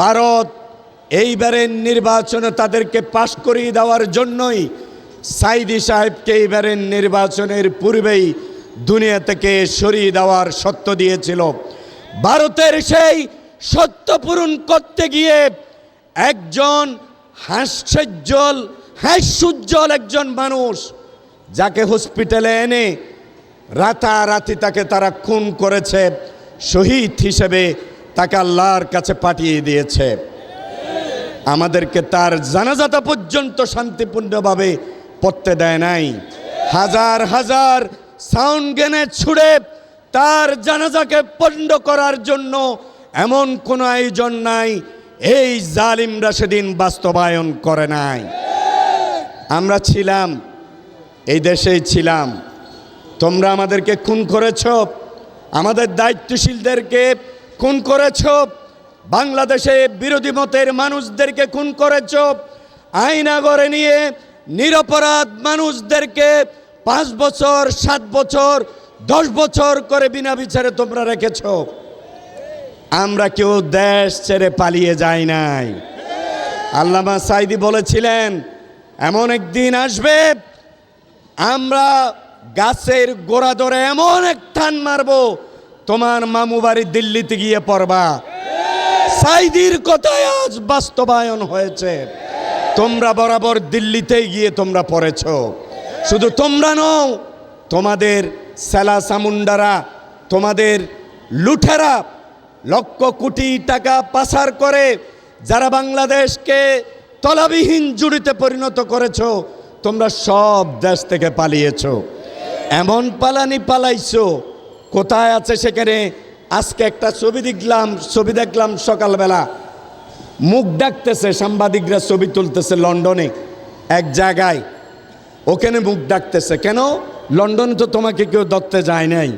ভারত এইবারের নির্বাচনে তাদেরকে পাশ করিয়ে দেওয়ার জন্যই সাইদি সাহেবকে এইবারের নির্বাচনের পূর্বেই দুনিয়া থেকে সরিয়ে দেওয়ার সত্য দিয়েছিল। ভারতের সেই সত্য পূরণ করতে গিয়ে একজন হাস্যজ্জ্বল, হাস্যোজ্জ্বল একজন মানুষ যাকে হসপিটালে এনে রাতারাতি তাকে তারা খুন করেছে, শহীদ হিসেবে তাকে আল্লাহর কাছে পাঠিয়ে দিয়েছে। আমাদেরকে তার জানাজাতা পর্যন্ত শান্তিপূর্ণভাবে পড়তে দেয় নাই। হাজার হাজার সাউন্ড গেনে ছুড়ে তার জানাজাকে পণ্ড করার জন্য এমন কোনো আয়োজন নাই। এই জালিমরা সেদিন বাস্তবায়ন করে নাই। আমরা ছিলাম, এই দেশেই ছিলাম। তোমরা আমাদেরকে খুন করেছ। আমাদের দায়িত্বশীলদেরকে খুন করেছ? বাংলাদেশে বিরোধী মতের মানুষদেরকে খুন করেছ? আইনাগরে নিয়ে নিরপরাধ মানুষদেরকে পাঁচ বছর, সাত বছর, দশ বছর করে বিনা বিচারে তোমরা রেখেছ। আমরা কেউ দেশ ছেড়ে পালিয়ে যাই নাই। আল্লামা সাইদি বলেছিলেন, এমন একদিন আসবে, আমরা গাছের গোড়া ধরে এমন এক টান মারবো তোমার মামু বাড়ি দিল্লিতে গিয়ে পড়বা। সাইদির কথায় আজ বাস্তবায়ন হয়েছে। তোমরা বরাবর দিল্লিতে গিয়ে তোমরা পড়েছ। শুধু তোমরা নও, তোমাদের সেলা সামুন্ডারা, তোমাদের লুঠেরা লক্ষ কোটি টাকা পাচার করে, যারা বাংলাদেশকে তলাবিহীন জুড়িতে পরিণত করেছ, তোমরা সব দেশ থেকে পালিয়েছ। এমন পালানি পালাইছো কোথায় আছে সেখানে? আজকে একটা ছবি দেখলাম ছবি দেখলাম সকালবেলা। মুখ ডাকতেছে, সাংবাদিকরা ছবি তুলতেছে লন্ডনে, এক জায়গায়। ওখানে মুখ ডাকতেছে, কেন? লন্ডনে তো তোমাকে কেউ ধরতে যায় নাই।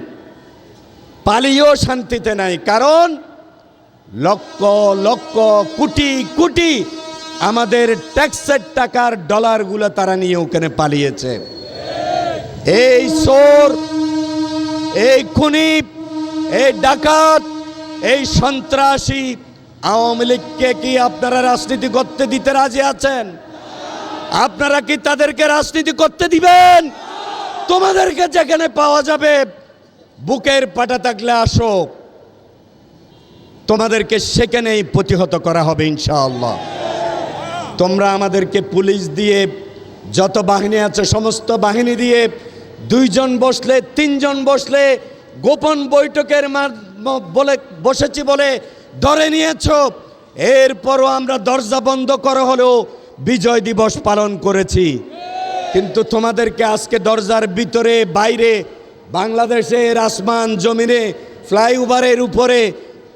পালিয়েও শান্তিতে নাই, কারণ লক্ষ লক্ষ, কোটি কোটি আমাদের ট্যাক্সের টাকার ডলারগুলো তারা নিয়ে ওখানে পালিয়েছে। এই চোর এই খুনি, এই ডাকাত, এই সন্ত্রাসী, আওয়ামী লীগকে কি আপনারা রাজনীতি করতে দিতে রাজি আছেন? আপনারা কি তাদেরকে রাজনীতি করতে দিবেন? তোমাদেরকে যেখানে পাওয়া যাবে, বুকের পাটা থাকলে আসো। তোমাদেরকে সেখানেই প্রতিহত করা হবে, ইনশাআল্লাহ। তোমরা আমাদেরকে পুলিশ দিয়ে, যত বাহিনী আছে, সমস্ত বাহিনী দিয়ে দুইজন বসলে, তিনজন বসলে, গোপন বৈঠকের বলে, বসেছি বলে ধরে নিয়েছ। এরপরও আমরা দরজা বন্ধ করা হলেও বিজয় দিবস পালন করেছি। কিন্তু তোমাদেরকে আজকে দরজার ভিতরে, বাইরে, বাংলাদেশের আসমান জমিনে, ফ্লাইওভারের উপরে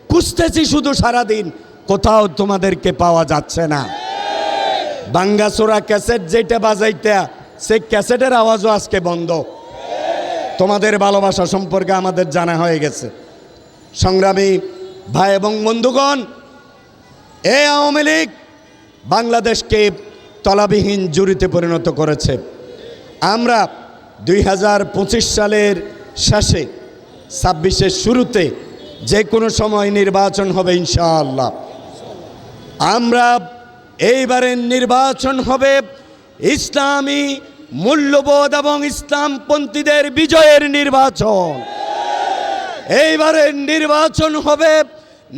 খুঁজতেছি শুধু সারাদিন। কোথাও তোমাদেরকে পাওয়া যাচ্ছে না। বাঙ্গাসোরা ক্যাসেট যেটা বাজাইতে সেই ক্যাসেটের আওয়াজও আজকে বন্ধ। তোমাদের ভালোবাসা সম্পর্কে আমাদের জানা হয়ে গেছে। সংগ্রামী ভাই এবং বন্ধুগণ, এ আওয়ামী লীগ বাংলাদেশকে তলাবিহীন জুরিতে পরিণত করেছে। আমরা দুই হাজার পঁচিশ সালের শেষে, ছাব্বিশের শুরুতে যে কোনো সময় নির্বাচন হবে ইনশাআল্লাহ। আমরা এইবারের নির্বাচন হবে ইসলামী মূল্যবোধ এবং ইসলামপন্থীদের বিজয়ের নির্বাচন। এইবারের নির্বাচন হবে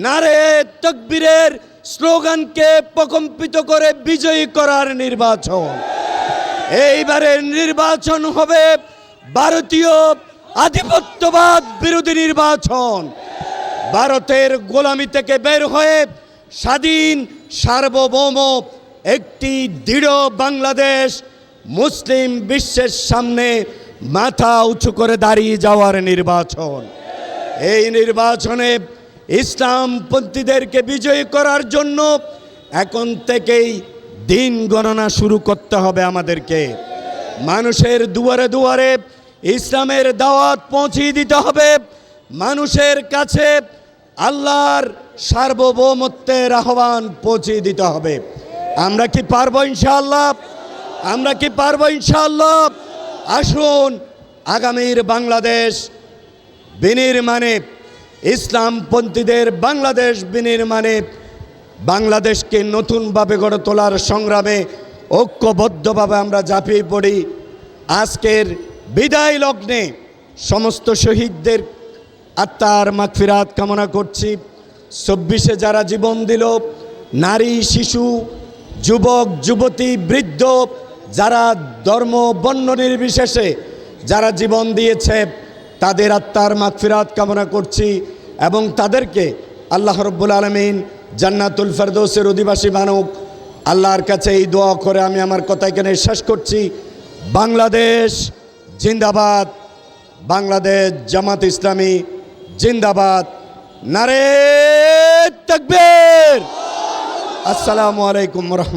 নারে তকবীরের স্লোগানকে প্রকম্পিত করে বিজয়ী করার নির্বাচন। এইবারের নির্বাচন হবে ভারতীয় আধিপত্যবাদ বিরোধী নির্বাচন। ভারতের গোলামি থেকে বের হয়ে স্বাধীন সার্বভৌম একটি দৃঢ় বাংলাদেশ মুসলিম বিশ্বের সামনে মাথা উঁচু করে দাঁড়িয়ে যাওয়ার নির্বাচন। এই নির্বাচনে ইসলামপন্থীদেরকে বিজয়ী করার জন্য এখন থেকেই দিন গণনা শুরু করতে হবে আমাদেরকে। মানুষের দুয়ারে দুয়ারে ইসলামের দাওয়াত পৌঁছিয়ে দিতে হবে। মানুষের কাছে আল্লাহর সার্বভৌমত্বের আহ্বান পৌঁছিয়ে দিতে হবে। আমরা কি পারব ইনশাআল্লাহ? আমরা কি পারব ইনশাআল্লাহ? আসুন, আগামীর বাংলাদেশ বিনির্মাণে, ইসলামপন্থীদের বাংলাদেশ বিনির্মাণে বাংলাদেশকে নতুনভাবে গড়ে তোলার সংগ্রামে ঐক্যবদ্ধভাবে আমরা ঝাঁপিয়ে পড়ি। আজকের বিদায় লগ্নে সমস্ত শহীদদের আত্মার মাগফিরাত কামনা করছি। চব্বিশে যারা জীবন দিল, নারী, শিশু, যুবক, যুবতী, বৃদ্ধ যারা ধর্ম বর্ণ নির্বিশেষে যারা জীবন দিয়েছে, তাদের আত্মার মাগফিরাত কামনা করছি এবং তাদেরকে আল্লাহ রব্বুল আলমিন জান্নাতুল ফেরদৌসের অধিবাসী বানুক আল্লাহর কাছে এই দোয়া করে আমি আমার কথা এখানে শেষ করছি। বাংলাদেশ জিন্দাবাদ, বাংলাদেশ জামাত ইসলামী জিন্দাবাদ। নারে তকবীর। আসসালামু আলাইকুম রহমতুল্লাহ।